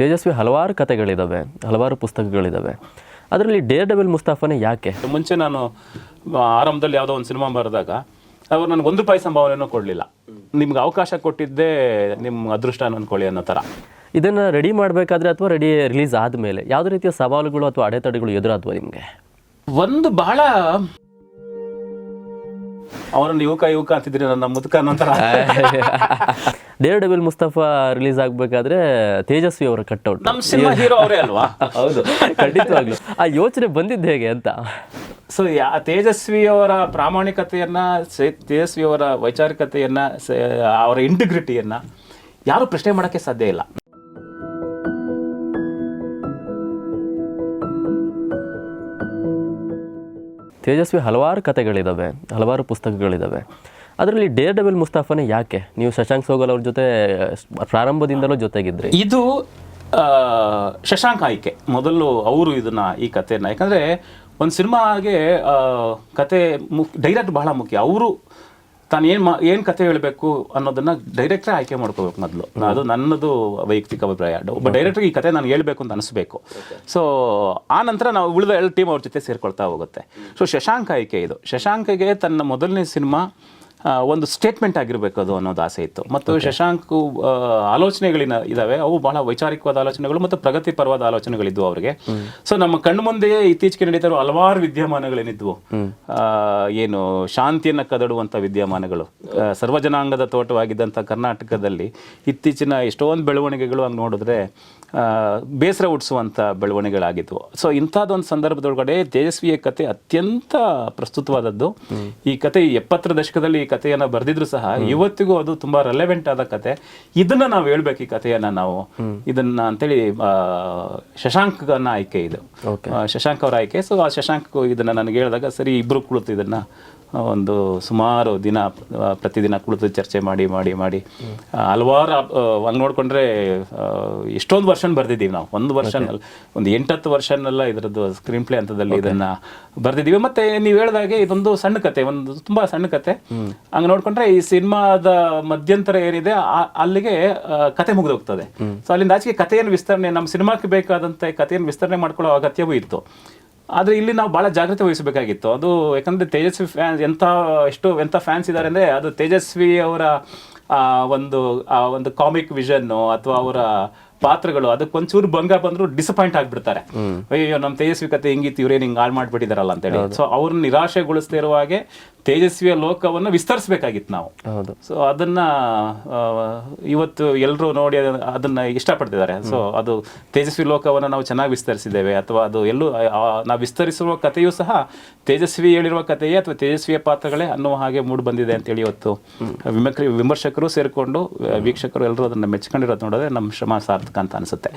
ತೇಜಸ್ವಿ ಹಲವಾರು ಕಥೆಗಳಿದ್ದಾವೆ ಹಲವಾರು ಪುಸ್ತಕಗಳಿದ್ದಾವೆ ಅದರಲ್ಲಿ ಡೇರ್ ಡಬಲ್ ಮುಸ್ತಾಫನೇ ಯಾಕೆ? ಮುಂಚೆ ನಾನು ಆರಂಭದಲ್ಲಿ ಯಾವುದೋ ಒಂದು ಸಿನಿಮಾ ಬರೆದಾಗ ಅವ್ರು ನನಗೆ ಒಂದು ರೂಪಾಯಿ ಸಂಭಾವನೆಯೂ ಕೊಡಲಿಲ್ಲ. ನಿಮ್ಗೆ ಅವಕಾಶ ಕೊಟ್ಟಿದ್ದೇ ನಿಮ್ಮ ಅದೃಷ್ಟ ಅನ್ಕೊಳ್ಳಿ ಅನ್ನೋ ಥರ. ಇದನ್ನು ರೆಡಿ ಮಾಡಬೇಕಾದ್ರೆ ಅಥವಾ ರೆಡಿ ರಿಲೀಸ್ ಆದಮೇಲೆ ಯಾವುದೇ ರೀತಿಯ ಸವಾಲುಗಳು ಅಥವಾ ಅಡೆತಡೆಗಳು ಎದುರಾದವು ನಿಮಗೆ? ಒಂದು ಬಹಳ ಅವರನ್ನು ಯುವಕ ಯುವಕ ಅಂತಿದ್ರಿ ನನ್ನ ಮುದುಕ ನಂತರ ಡೇರ್ ಡಬಲ್ ಮುಸ್ತಫಾ ರಿಲೀಸ್ ಆಗಬೇಕಾದ್ರೆ ತೇಜಸ್ವಿ ಅವರ ಕಟ್ಔಟ್ ನಮ್ಮ ಸಿನಿಮಾ ಹೀರೋ ಅವರೇ ಅಲ್ವಾ? ಹೌದು ಖಂಡಿತವಾಗ್ಲು. ಆ ಯೋಚನೆ ಬಂದಿದ್ದು ಹೇಗೆ ಅಂತ? ಸೊ ಯಾ ತೇಜಸ್ವಿಯವರ ಪ್ರಾಮಾಣಿಕತೆಯನ್ನ ತೇಜಸ್ವಿಯವರ ವೈಚಾರಿಕತೆಯನ್ನ ಅವರ ಇಂಟಿಗ್ರಿಟಿಯನ್ನ ಯಾರು ಪ್ರಶ್ನೆ ಮಾಡೋಕ್ಕೆ ಸಾಧ್ಯ ಇಲ್ಲ. ತೇಜಸ್ವಿ ಹಲವಾರು ಕಥೆಗಳಿದ್ದಾವೆ ಹಲವಾರು ಪುಸ್ತಕಗಳಿದ್ದಾವೆ ಅದರಲ್ಲಿ ಡೇರ್ ಡಬಲ್ ಮುಸ್ತಾಫನೇ ಯಾಕೆ? ನೀವು ಶಶಾಂಕ್ ಸೋಗಲ್ ಅವ್ರ ಜೊತೆ ಪ್ರಾರಂಭದಿಂದಲೂ ಜೊತೆಗಿದ್ರಿ. ಇದು ಶಶಾಂಕ್ ಆಯ್ಕೆ. ಮೊದಲು ಅವರು ಇದನ್ನ ಈ ಕಥೆಯನ್ನ, ಯಾಕಂದ್ರೆ ಒಂದು ಸಿನಿಮಾಗೆ ಕತೆ ಮುಖ್ ಡೈರೆಕ್ಟ್ ಬಹಳ ಮುಖ್ಯ. ಅವರು ತಾನು ಏನು ಮಾ ಏನು ಕತೆ ಹೇಳಬೇಕು ಅನ್ನೋದನ್ನ ಡೈರೆಕ್ಟ್ರೇ ಆಯ್ಕೆ ಮಾಡ್ಕೋಬೇಕು ಮೊದಲು. ಅದು ನನ್ನದು ವೈಯಕ್ತಿಕ ಅಭಿಪ್ರಾಯ. ಒಬ್ಬ ಡೈರೆಕ್ಟರ್ ಈ ಕತೆ ನಾನು ಹೇಳಬೇಕು ಅಂತ ಅನಿಸ್ಬೇಕು. ಸೊ ಆ ನಂತರ ನಾವು ಉಳಿದ ಎಲ್ಲ ಟೀಮ್ ಅವ್ರ ಜೊತೆ ಸೇರ್ಕೊಳ್ತಾ ಹೋಗುತ್ತೆ. ಸೊ ಶಶಾಂಕ ಆಯ್ಕೆ ಇದು. ಶಶಾಂಕಗೆ ತನ್ನ ಮೊದಲನೇ ಸಿನಿಮಾ ಒಂದು ಸ್ಟೇಟ್ಮೆಂಟ್ ಆಗಿರಬೇಕು ಅದು ಅನ್ನೋದು ಆಸೆ ಇತ್ತು. ಮತ್ತು ಶಶಾಂಕ್ ಆಲೋಚನೆಗಳಿನ ಇದಾವೆ. ಅವು ಬಹಳ ವೈಚಾರಿಕವಾದ ಆಲೋಚನೆಗಳು ಮತ್ತು ಪ್ರಗತಿಪರವಾದ ಆಲೋಚನೆಗಳಿದ್ವು ಅವರಿಗೆ. ಸೊ ನಮ್ಮ ಕಣ್ಣು ಮುಂದೆಯೇ ಇತ್ತೀಚೆಗೆ ನಡೀತಾ ಇರೋ ಹಲವಾರು ವಿದ್ಯಮಾನಗಳೇನಿದ್ವು. ಏನು ಶಾಂತಿಯನ್ನು ಕದಡುವಂಥ ವಿದ್ಯಮಾನಗಳು. ಸರ್ವಜನಾಂಗದ ತೋಟವಾಗಿದ್ದಂಥ ಕರ್ನಾಟಕದಲ್ಲಿ ಇತ್ತೀಚಿನ ಎಷ್ಟೊಂದು ಬೆಳವಣಿಗೆಗಳು ಹಂಗೆ ನೋಡಿದ್ರೆ ಬೇಸರ ಹುಟ್ಟಿಸುವಂಥ ಬೆಳವಣಿಗೆಗಳಾಗಿದ್ವು. ಸೊ ಇಂಥದ್ದೊಂದು ಸಂದರ್ಭದೊಳಗಡೆ ತೇಜಸ್ವಿಯ ಕತೆ ಅತ್ಯಂತ ಪ್ರಸ್ತುತವಾದದ್ದು. ಈ ಕತೆ ಎಪ್ಪತ್ತರ ದಶಕದಲ್ಲಿ ಈ ಕಥೆಯನ್ನು ಬರೆದಿದ್ರು ಸಹ ಇವತ್ತಿಗೂ ಅದು ತುಂಬಾ ರೆಲೆವೆಂಟ್ ಆದ ಕತೆ. ಇದನ್ನ ನಾವು ಹೇಳ್ಬೇಕು ಈ ಕಥೆಯನ್ನು ನಾವು. ಇದನ್ನ ಅಂತೇಳಿ ಶಶಾಂಕನ ಆಯ್ಕೆ ಇದು. ಶಶಾಂಕ್ ಅವರ ಆಯ್ಕೆ. ಸೊ ಆ ಶಶಾಂಕ್ ಇದನ್ನ ನನಗೆ ಹೇಳಿದಾಗ ಸರಿ ಇಬ್ರು ಕುಳಿತು ಇದನ್ನ ಒಂದು ಸುಮಾರು ದಿನ ಪ್ರತಿದಿನ ಕುಳಿತು ಚರ್ಚೆ ಮಾಡಿ ಮಾಡಿ ಮಾಡಿ ಹಲವಾರು ಹಂಗೆ ನೋಡಿಕೊಂಡ್ರೆ ಎಷ್ಟೊಂದು ವರ್ಷನ್ ಬರ್ದಿದ್ದೀವಿ ನಾವು. ಒಂದು ವರ್ಷನಲ್ಲಿ ಒಂದು ಎಂಟತ್ತು ವರ್ಷನ್ ಎಲ್ಲ ಇದರದ್ದು ಸ್ಕ್ರೀನ್ ಪ್ಲೇ ಹಂತದಲ್ಲಿ ಇದನ್ನ ಬರ್ದಿದ್ದೀವಿ. ಮತ್ತೆ ನೀವು ಹೇಳಿದಾಗೆ ಇದೊಂದು ಸಣ್ಣ ಕತೆ ಒಂದು ತುಂಬಾ ಸಣ್ಣ ಕತೆ. ಹಂಗೆ ನೋಡಿಕೊಂಡ್ರೆ ಈ ಸಿನಿಮಾದ ಮಧ್ಯಂತರ ಏನಿದೆ ಅಲ್ಲಿಗೆ ಕಥೆ ಕತೆ ಮುಗಿದೋಗ್ತದೆ. ಸೊ ಅಲ್ಲಿಂದ ಆಚೆಗೆ ಕಥೆಯನ್ನು ವಿಸ್ತರಣೆ ನಮ್ಮ ಸಿನಿಮಾಕ್ಕೆ ಬೇಕಾದಂಥ ಕಥೆಯನ್ನು ವಿಸ್ತರಣೆ ಮಾಡ್ಕೊಳ್ಳೋ ಅಗತ್ಯವೂ ಇತ್ತು. ಆದರೆ ಇಲ್ಲಿ ನಾವು ಭಾಳ ಜಾಗ್ರತೆ ವಹಿಸಬೇಕಾಗಿತ್ತು. ಅದು ಯಾಕಂದರೆ ತೇಜಸ್ವಿ ಫ್ಯಾನ್ ಎಂಥ, ಎಷ್ಟು ಎಂಥ ಫ್ಯಾನ್ಸ್ ಇದ್ದಾರೆ ಅಂದರೆ ಅದು ತೇಜಸ್ವಿ ಅವರ ಒಂದು ಒಂದು ಕಾಮಿಕ್ ವಿಷನ್ನು ಅಥವಾ ಅವರ ಪಾತ್ರಗಳು ಅದಕ್ಕೊಂಚೂರು ಭಂಗ ಬಂದ್ರು ಡಿಸಪಾಯಿಂಟ್ ಆಗ್ಬಿಡ್ತಾರೆ. ಅಯ್ಯೋ ನಮ್ಮ ತೇಜಸ್ವಿ ಕತೆ ಹೆಂಗಿತ್ತು ಇವ್ರೇನು ಹಿಂಗೆ ಹಾಳು ಮಾಡ್ಬಿಟ್ಟಿದಾರಲ್ಲ ಅಂತೇಳಿ. ಸೊ ಅವ್ರನ್ನ ನಿರಾಶೆಗೊಳಿಸ್ತಾ ಇರುವ ಹಾಗೆ ತೇಜಸ್ವಿಯ ಲೋಕವನ್ನು ವಿಸ್ತರಿಸಬೇಕಾಗಿತ್ತು ನಾವು. ಸೊ ಅದನ್ನ ಇವತ್ತು ಎಲ್ಲರೂ ನೋಡಿ ಅದನ್ನ- ಇಷ್ಟಪಡ್ತಿದ್ದಾರೆ. ಸೊ ಅದು ತೇಜಸ್ವಿ ಲೋಕವನ್ನು ನಾವು ಚೆನ್ನಾಗಿ ವಿಸ್ತರಿಸಿದ್ದೇವೆ ಅಥವಾ ಅದು ಎಲ್ಲೂ ನಾವು ವಿಸ್ತರಿಸಿರುವ ಕಥೆಯೂ ಸಹ ತೇಜಸ್ವಿ ಹೇಳಿರುವ ಕಥೆಯೇ ಅಥವಾ ತೇಜಸ್ವಿಯ ಪಾತ್ರಗಳೇ ಅನ್ನುವ ಹಾಗೆ ಮೂಡ್ ಬಂದಿದೆ ಅಂತೇಳಿ ಇವತ್ತು ವಿಮರ್ಶ ವಿಮರ್ಶಕರು ಸೇರಿಕೊಂಡು ವೀಕ್ಷಕರು ಎಲ್ಲರೂ ಅದನ್ನ ಮೆಚ್ಕೊಂಡಿರೋದು ನೋಡೋದೇ ನಮ್ಮ ಶ್ರಮ ಸಾರ್ಥಕ. ಅಂತ ಅನಿಸುತ್ತೆ.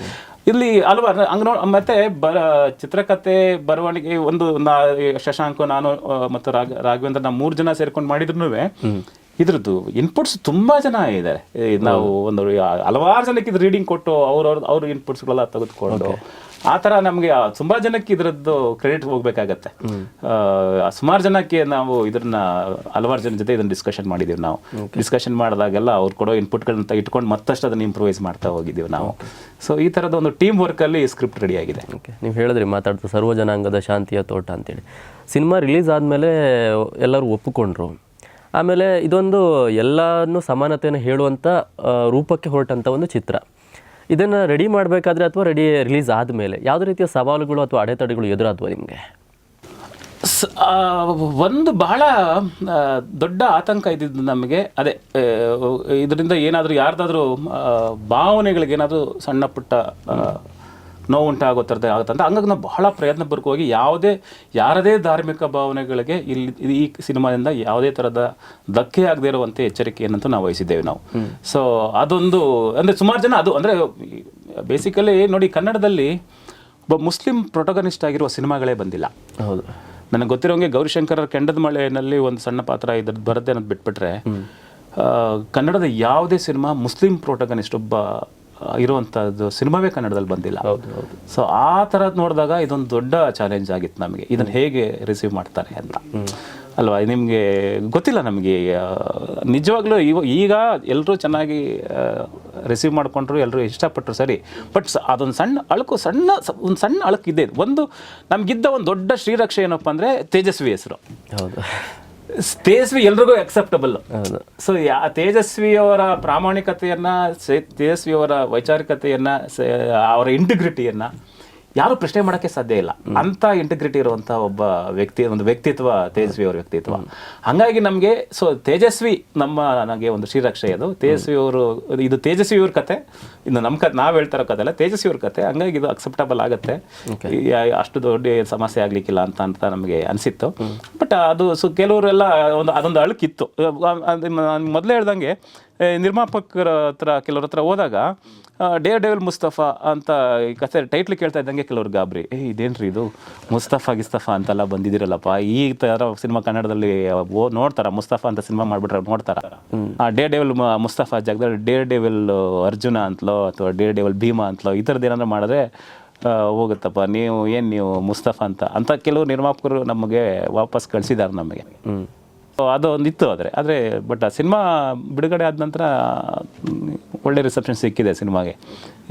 ಇಲ್ಲಿ ಹಲವಾರು ಹಂಗ ಮತ್ತೆ ಬರ ಚಿತ್ರಕಥೆ ಬರವಣಿಗೆ ಒಂದು ನಾ ಶಶಾಂಕ್ ನಾನು ಮತ್ತು ರಾಘ ರಾಘವೇಂದ್ರ ನಾವು ಮೂರು ಜನ ಸೇರ್ಕೊಂಡು ಮಾಡಿದ್ರು ಇದ್ರದ್ದು ಇನ್ಪುಟ್ಸ್ ತುಂಬಾ ಜನ ಇದ್ದಾರೆ ನಾವು ಒಂದು ಹಲವಾರು ಜನಕ್ಕೆ ಇದು ರೀಡಿಂಗ್ ಕೊಟ್ಟು ಅವ್ರವ್ರ ಅವ್ರ ಇನ್ಪುಟ್ಸ್ಗಳೆಲ್ಲ ತೆಗೆದುಕೊಂಡು ಆ ಥರ ನಮಗೆ ತುಂಬಾ ಜನಕ್ಕೆ ಇದರದ್ದು ಕ್ರೆಡಿಟ್ ಹೋಗ್ಬೇಕಾಗತ್ತೆ. ಸುಮಾರು ಜನಕ್ಕೆ ನಾವು ಇದನ್ನ ಹಲವಾರು ಜನ ಜೊತೆ ಇದನ್ನ ಡಿಸ್ಕಷನ್ ಮಾಡಿದೀವಿ ನಾವು. ಡಿಸ್ಕಷನ್ ಮಾಡಿದಾಗೆಲ್ಲ ಅವ್ರು ಕೊಡೋ ಇನ್ಪುಟ್ಗಳನ್ನ ಇಟ್ಕೊಂಡು ಮತ್ತಷ್ಟು ಅದನ್ನ ಇಂಪ್ರೂವೈಸ್ ಮಾಡ್ತಾ ಹೋಗಿದ್ದೀವಿ ನಾವು. ಸೊ ಈ ಥರದ ಒಂದು ಟೀಮ್ ವರ್ಕಲ್ಲಿ ಸ್ಕ್ರಿಪ್ಟ್ ರೆಡಿ ಆಗಿದೆ. ಓಕೆ ನೀವು ಹೇಳಿದ್ರಿ ಮಾತಾಡ್ತಾ ಸರ್ವ ಜನಾಂಗದ ಶಾಂತಿಯ ತೋಟ ಅಂತೇಳಿ. ಸಿನಿಮಾ ರಿಲೀಸ್ ಆದಮೇಲೆ ಎಲ್ಲರೂ ಒಪ್ಪಿಕೊಂಡ್ರು. ಆಮೇಲೆ ಇದೊಂದು ಎಲ್ಲನೂ ಸಮಾನತೆಯನ್ನು ಹೇಳುವಂಥ ರೂಪಕ್ಕೆ ಹೊರಟಂಥ ಒಂದು ಚಿತ್ರ. ಇದನ್ನು ರೆಡಿ ಮಾಡಬೇಕಾದ್ರೆ ಅಥವಾ ರೆಡಿ ರಿಲೀಸ್ ಆದಮೇಲೆ ಯಾವುದೇ ರೀತಿಯ ಸವಾಲುಗಳು ಅಥವಾ ಅಡೆತಡೆಗಳು ಎದುರಾದವು ನಿಮಗೆ? ಒಂದು ಬಹಳ ದೊಡ್ಡ ಆತಂಕ ಇದ್ದಿದ್ದು ನಮಗೆ. ಅದೇ ಇದರಿಂದ ಏನಾದರೂ ಯಾರ್ದಾದ್ರೂ ಭಾವನೆಗಳಿಗೇನಾದರೂ ಸಣ್ಣ ಪುಟ್ಟ ಆ, ನೋವುಂಟಾಗೋ ಥರದ್ದು ಆಗುತ್ತಂತ ಹಂಗಾಗಿ ನಾವು ಬಹಳ ಪ್ರಯತ್ನ ಹೋಗಿ ಯಾವುದೇ ಯಾರದೇ ಧಾರ್ಮಿಕ ಭಾವನೆಗಳಿಗೆ ಇಲ್ಲಿ ಈ ಸಿನಿಮಾದಿಂದ ಯಾವುದೇ ಥರದ ಧಕ್ಕೆ ಆಗದೇ ಇರುವಂತೆ ಎಚ್ಚರಿಕೆಯನ್ನಂತೂ ನಾವು ವಹಿಸಿದ್ದೇವೆ ನಾವು. ಸೊ ಅದೊಂದು ಅಂದರೆ ಸುಮಾರು ಜನ ಅದು ಅಂದರೆ ಬೇಸಿಕಲಿ ನೋಡಿ ಕನ್ನಡದಲ್ಲಿ ಒಬ್ಬ ಮುಸ್ಲಿಂ ಪ್ರೊಟಗನಿಸ್ಟ್ ಆಗಿರುವ ಸಿನಿಮಾಗಳೇ ಬಂದಿಲ್ಲ. ಹೌದು. ನನಗೆ ಗೊತ್ತಿರೋಂಗೆ ಗೌರಿಶಂಕರ ಕೆಂಡದ ಮಳೆಯಲ್ಲಿ ಒಂದು ಸಣ್ಣ ಪಾತ್ರ ಇದ್ರದ್ದು ಬರುತ್ತೆ ಅನ್ನೋದು ಬಿಟ್ಬಿಟ್ರೆ ಕನ್ನಡದ ಯಾವುದೇ ಸಿನಿಮಾ ಮುಸ್ಲಿಂ ಪ್ರೋಟಗನಿಸ್ಟ್ ಒಬ್ಬ ಇರುವಂಥದ್ದು ಸಿನಿಮಾವೇ ಕನ್ನಡದಲ್ಲಿ ಬಂದಿಲ್ಲ. ಸೊ ಆ ಥರದ್ದು ನೋಡಿದಾಗ ಇದೊಂದು ದೊಡ್ಡ ಚಾಲೆಂಜ್ ಆಗಿತ್ತು ನಮಗೆ. ಇದನ್ನು ಹೇಗೆ ರಿಸೀವ್ ಮಾಡ್ತಾರೆ ಅಂತ. ಅಲ್ವಾ? ನಿಮಗೆ ಗೊತ್ತಿಲ್ಲ ನಮಗೆ ನಿಜವಾಗ್ಲೂ ಇವ ಈಗ ಎಲ್ಲರೂ ಚೆನ್ನಾಗಿ ರಿಸೀವ್ ಮಾಡ್ಕೊಂಡ್ರು ಎಲ್ಲರೂ ಇಷ್ಟಪಟ್ಟರು ಸರಿ. ಬಟ್ ಅದೊಂದು ಸಣ್ಣ ಅಳಕು ಸಣ್ಣ ಒಂದು ಸಣ್ಣ ಅಳಕು ಇದೆ ಒಂದು ನಮಗಿದ್ದ ಒಂದು ದೊಡ್ಡ ಶ್ರೀರಕ್ಷೆ ಏನಪ್ಪ ಅಂದರೆ ತೇಜಸ್ವಿ ಹೆಸರು. ಹೌದು. ತೇಜಸ್ವಿ ಎಲ್ರಿಗೂ ಅಕ್ಸೆಪ್ಟಬಲ್ ಸೊ ಯಾ ತೇಜಸ್ವಿಯವರ ಪ್ರಾಮಾಣಿಕತೆಯನ್ನು ತೇಜಸ್ವಿಯವರ ವೈಚಾರಿಕತೆಯನ್ನು ಅವರ ಇಂಟಿಗ್ರಿಟಿಯನ್ನ ಯಾರು ಪ್ರಶ್ನೆ ಮಾಡೋಕ್ಕೆ ಸಾಧ್ಯ ಇಲ್ಲ. ಅಂತ ಇಂಟಿಗ್ರಿಟಿ ಇರುವಂತ ಒಬ್ಬ ವ್ಯಕ್ತಿ ಒಂದು ವ್ಯಕ್ತಿತ್ವ ತೇಜಸ್ವಿ ಅವರ ವ್ಯಕ್ತಿತ್ವ. ಹಂಗಾಗಿ ನಮಗೆ ಸೊ ತೇಜಸ್ವಿ ನಮ್ಮ ನನಗೆ ಒಂದು ಶ್ರೀರಕ್ಷೆ ಅದು. ತೇಜಸ್ವಿ ಅವರು ಇದು ತೇಜಸ್ವಿ ಇವ್ರ ಕತೆ. ಇನ್ನು ನಮ್ಮ ಕತೆ ನಾವು ಹೇಳ್ತಾ ಇರೋ ಕತೆ ಅಲ್ಲ ತೇಜಸ್ವಿ ಅವ್ರ ಕತೆ. ಹಂಗಾಗಿ ಇದು ಅಕ್ಸೆಪ್ಟಬಲ್ ಆಗುತ್ತೆ. ಅಷ್ಟು ದೊಡ್ಡ ಸಮಸ್ಯೆ ಆಗ್ಲಿಕ್ಕಿಲ್ಲ ಅಂತ ಅಂತ ನಮಗೆ ಅನಿಸಿತ್ತು. ಬಟ್ ಅದು ಸೊ ಕೆಲವರೆಲ್ಲ ಒಂದು ಅದೊಂದು ಅಳುಕಿತ್ತು. ಮೊದಲೇ ಹೇಳ್ದಂಗೆ ನಿರ್ಮಾಪಕರ ಹತ್ರ ಕೆಲವ್ರ ಹತ್ರ ಹೋದಾಗ ಡೇ ಡೇವಿಲ್ ಮುಸ್ತಫಾ ಅಂತ ಈ ಕಥೆ ಟೈಟ್ಲ್ ಕೇಳ್ತಾ ಇದ್ದಂಗೆ ಕೆಲವ್ರು ಗಾಬರಿ ಏ ಇದೇನ್ರಿ ಇದು? ಮುಸ್ತಫಾ ಗಿಸ್ತಫಾ ಅಂತೆಲ್ಲ ಬಂದಿದ್ದೀರಲ್ಲಪ್ಪ ಈ ಥರ ಸಿನಿಮಾ ಕನ್ನಡದಲ್ಲಿ ಓ ನೋಡ್ತಾರ? ಮುಸ್ತಫಾ ಅಂತ ಸಿನಿಮಾ ಮಾಡ್ಬಿಟ್ರೆ ನೋಡ್ತಾರ? ಆ ಡೇ ಡೇವಿಲ್ ಮುಸ್ತಫಾ ಜಾಗದಲ್ಲಿ ಡೇ ಡೇವಿಲ್ ಅರ್ಜುನ ಅಂತಲೋ ಅಥವಾ ಡೇ ಡೇವಿಲ್ ಭೀಮಾ ಅಂತಲೋ ಈ ಥರದ್ದು ಏನಾದ್ರು ಮಾಡಿದ್ರೆ ಹೋಗುತ್ತಪ್ಪ. ನೀವು ಏನು ನೀವು ಮುಸ್ತಫಾ ಅಂತ ಅಂತ ಕೆಲವು ನಿರ್ಮಾಪಕರು ನಮಗೆ ವಾಪಸ್ ಕಳಿಸಿದ್ದಾರೆ ನಮಗೆ. ಅದು ಒಂದು ಇತ್ತು ಆದರೆ. ಆದರೆ ಬಟ್ ಆ ಸಿನಿಮಾ ಬಿಡುಗಡೆ ಆದ ನಂತರ ಒಳ್ಳೆ ರಿಸೆಪ್ಷನ್ ಸಿಕ್ಕಿದೆ ಸಿನಿಮಾಗೆ.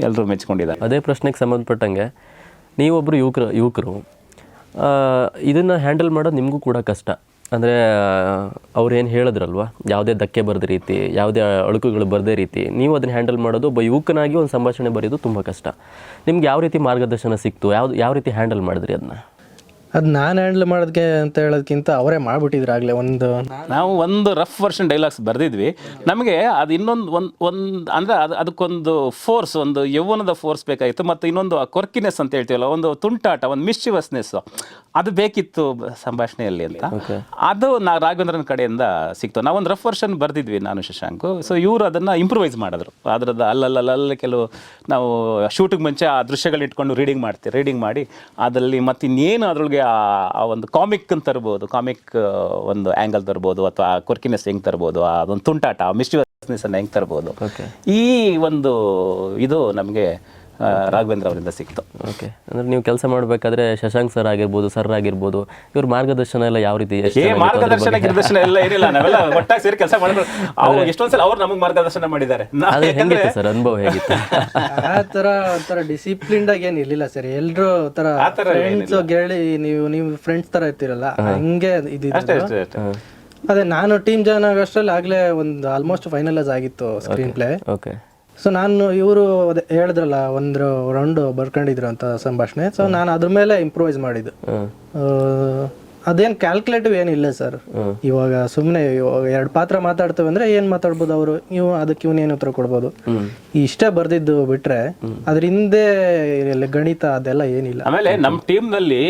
ಎಲ್ಲರೂ ಮೆಚ್ಕೊಂಡಿದ್ದಾರೆ. ಅದೇ ಪ್ರಶ್ನೆಗೆ ಸಂಬಂಧಪಟ್ಟಂಗೆ ನೀವೊಬ್ಬರು ಯುವಕರು ಯುವಕರು ಇದನ್ನು ಹ್ಯಾಂಡಲ್ ಮಾಡೋದು ನಿಮಗೂ ಕೂಡ ಕಷ್ಟ. ಅಂದರೆ ಅವ್ರೇನು ಹೇಳಿದ್ರಲ್ವ? ಯಾವುದೇ ಧಕ್ಕೆ ಬರದ ರೀತಿ, ಯಾವುದೇ ಅಳುಕುಗಳು ಬರದೇ ರೀತಿ, ನೀವು ಅದನ್ನು ಹ್ಯಾಂಡಲ್ ಮಾಡೋದು ಒಬ್ಬ ಯುವಕನಾಗಿ ಒಂದು ಸಂಭಾಷಣೆ ಬರೆಯೋದು ತುಂಬ ಕಷ್ಟ. ನಿಮ್ಗೆ ಯಾವ ರೀತಿ ಮಾರ್ಗದರ್ಶನ ಸಿಕ್ತು? ಯಾವ್ದು, ಯಾವ ರೀತಿ ಹ್ಯಾಂಡಲ್ ಮಾಡಿದ್ರಿ ಅದನ್ನ ಅದು ನಾನು ಹ್ಯಾಂಡಲ್ ಮಾಡೋದಕ್ಕೆ ಅಂತ ಹೇಳೋದಕ್ಕಿಂತ ಅವರೇ ಮಾಡಿಬಿಟ್ಟಿದ್ರು ಆಗಲೇ ಒಂದು ನಾವು ಒಂದು ರಫ್ ವರ್ಷನ್ ಡೈಲಾಗ್ಸ್ ಬರೆದಿದ್ವಿ. ನಮಗೆ ಅದು ಇನ್ನೊಂದು ಒಂದು ಒಂದು ಅಂದರೆ ಅದು ಅದಕ್ಕೊಂದು ಫೋರ್ಸ್ ಒಂದು ಯೌವನದ ಫೋರ್ಸ್ ಬೇಕಾಗಿತ್ತು ಮತ್ತು ಇನ್ನೊಂದು ಕೊರ್ಕಿನೆಸ್ ಅಂತ ಹೇಳ್ತೀವಲ್ಲ ಒಂದು ತುಂಟಾಟ ಒಂದು ಮಿಶ್ಚಿವಸ್ನೆಸ್ ಅದು ಬೇಕಿತ್ತು ಸಂಭಾಷಣೆಯಲ್ಲಿ ಅಂತ. ಅದು ನಾ ರಾಘವೇಂದ್ರನ ಕಡೆಯಿಂದ ಸಿಕ್ತು. ಒಂದು ರಫ್ ವರ್ಷನ್ ಬರೆದಿದ್ವಿ ನಾನು ಶಶಾಂಕು. ಸೊ ಇವರು ಅದನ್ನು ಇಂಪ್ರೂವೈಸ್ ಮಾಡಿದ್ರು. ಅದರದ್ದು ಅಲ್ಲಲ್ಲಲ್ಲಿ ಕೆಲವು ನಾವು ಶೂಟಿಂಗ್ ಮುಂಚೆ ಆ ದೃಶ್ಯಗಳನ್ನ ಇಟ್ಕೊಂಡು ರೀಡಿಂಗ್ ಮಾಡ್ತೀವಿ ರೀಡಿಂಗ್ ಮಾಡಿ ಅದರಲ್ಲಿ ಮತ್ತಿನ್ನೇನು ಅದರೊಳಗೆ ಆ ಒಂದು ಕಾಮಿಕ್ ಅಂತ ತರ್ಬೋದು ಕಾಮಿಕ್ ಒಂದು ಆ್ಯಂಗಲ್ ತರ್ಬೋದು ಅಥವಾ ಕೊರ್ಕಿನೆಸ್ ಹೆಂಗೆ ತರ್ಬೋದು ಆ ಅದೊಂದು ತುಂಟಾಟ ಮಿಸ್ಟಿವಸ್ನೆಸ್ ಅನ್ನು ಹೆಂಗೆ ತರ್ಬೋದು. ಈ ಒಂದು ಇದು ನಮಗೆ ರಾಘವೇಂದ್ರ ಅವರಿಂದ ಸಿಕ್ತು. ಓಕೆ ಅಂದ್ರೆ ನೀವು ಕೆಲಸ ಮಾಡಬೇಕಾದ್ರೆ ಶಶಾಂಕ್ ಸರ್ ಆಗಿರ್ಬೋದು ಸರ್ ಆಗಿರ್ಬೋದು ಇವ್ರ ಮಾರ್ಗದರ್ಶನ ಎಲ್ಲ ಯಾವ ರೀತಿ ಏ ಮಾರ್ಗದರ್ಶನ ಗಿರ್ದರ್ಶನ ಎಲ್ಲ ಏನಿಲ್ಲ ನಾವೆಲ್ಲ ಒಟ್ಟಾಗಿ ಸೇರಿ ಕೆಲಸ ಮಾಡಿದ್ರು. ಅವ್ರು ಎಷ್ಟೊಂದ್ಸಲ ಅವ್ರು ನಮಗೆ ಮಾರ್ಗದರ್ಶನ ಮಾಡಿದ್ದಾರೆ. ಅದು ಹೆಂಗಿತ್ತು ಸರ್ ಅನುಭವ ಹೇಗಿತ್ತು? ಆ ತರ ಒಂಥರ ಡಿಸಿಪ್ಲಿನ್ಡ್ ಆಗಿ ಏನು ಇರ್ಲಿಲ್ಲ ಸರ್ ಎಲ್ಲರೂ ತರ ಆ ಥರ ಫ್ರೆಂಡ್ಸ್ ಗೆಳಿ ನೀವು ನೀವು ಫ್ರೆಂಡ್ಸ್ ತರ ಇರ್ತೀರಲ್ಲ ಹಂಗೆ ಇದು ಅಷ್ಟೇ ಅಷ್ಟೇ ಅಷ್ಟೇ. ಅದೇ ನಾನು ಟೀಮ್ ಜಾಯ್ನ್ ಆಗೋಷ್ಟ್ರಲ್ಲಿ ಆಗ್ಲೇ ಒಂದು ಆಲ್ಮೋಸ್ಟ್ ಫೈನಲೈಸ್ ಆಗಿತ್ತು ಸ್ಕ್ರೀನ್ ಪ್ಲೇ ಓಕೆ ಸೊ ನಾನು ಇವರು ಅದೇ ಹೇಳಿದ್ರಲ್ಲ ಒಂದು ರೌಂಡ್ ಬರ್ಕೊಂಡಿದ್ರು ಅಂತ ಸಂಭಾಷಣೆ. ಸೊ ನಾನು ಅದ್ರ ಮೇಲೆ ಇಂಪ್ರೂವೈಸ್ ಮಾಡಿದ್ದು. ಅದೇನು ಕ್ಯಾಲ್ಕುಲೇಟಿವ್ ಏನಿಲ್ಲ ಸರ್. ಇವಾಗ ಸುಮ್ಮನೆ ಇವಾಗ ಎರಡು ಪಾತ್ರ ಮಾತಾಡ್ತೇವೆ ಅಂದ್ರೆ ಏನು ಮಾತಾಡ್ಬೋದು ಅವರು? ನೀವು ಅದಕ್ಕೆ ಇವನು ಏನು ಉತ್ತರ ಕೊಡ್ಬೋದು? ಇಷ್ಟೇ ಬರ್ದಿದ್ದು ಬಿಟ್ರೆ ಅದ್ರ ಹಿಂದೆ ಗಣಿತ ಅದೆಲ್ಲ ಏನಿಲ್ಲ. ಆಮೇಲೆ ನಮ್ಮ ಟೀಮ್ನಲ್ಲಿ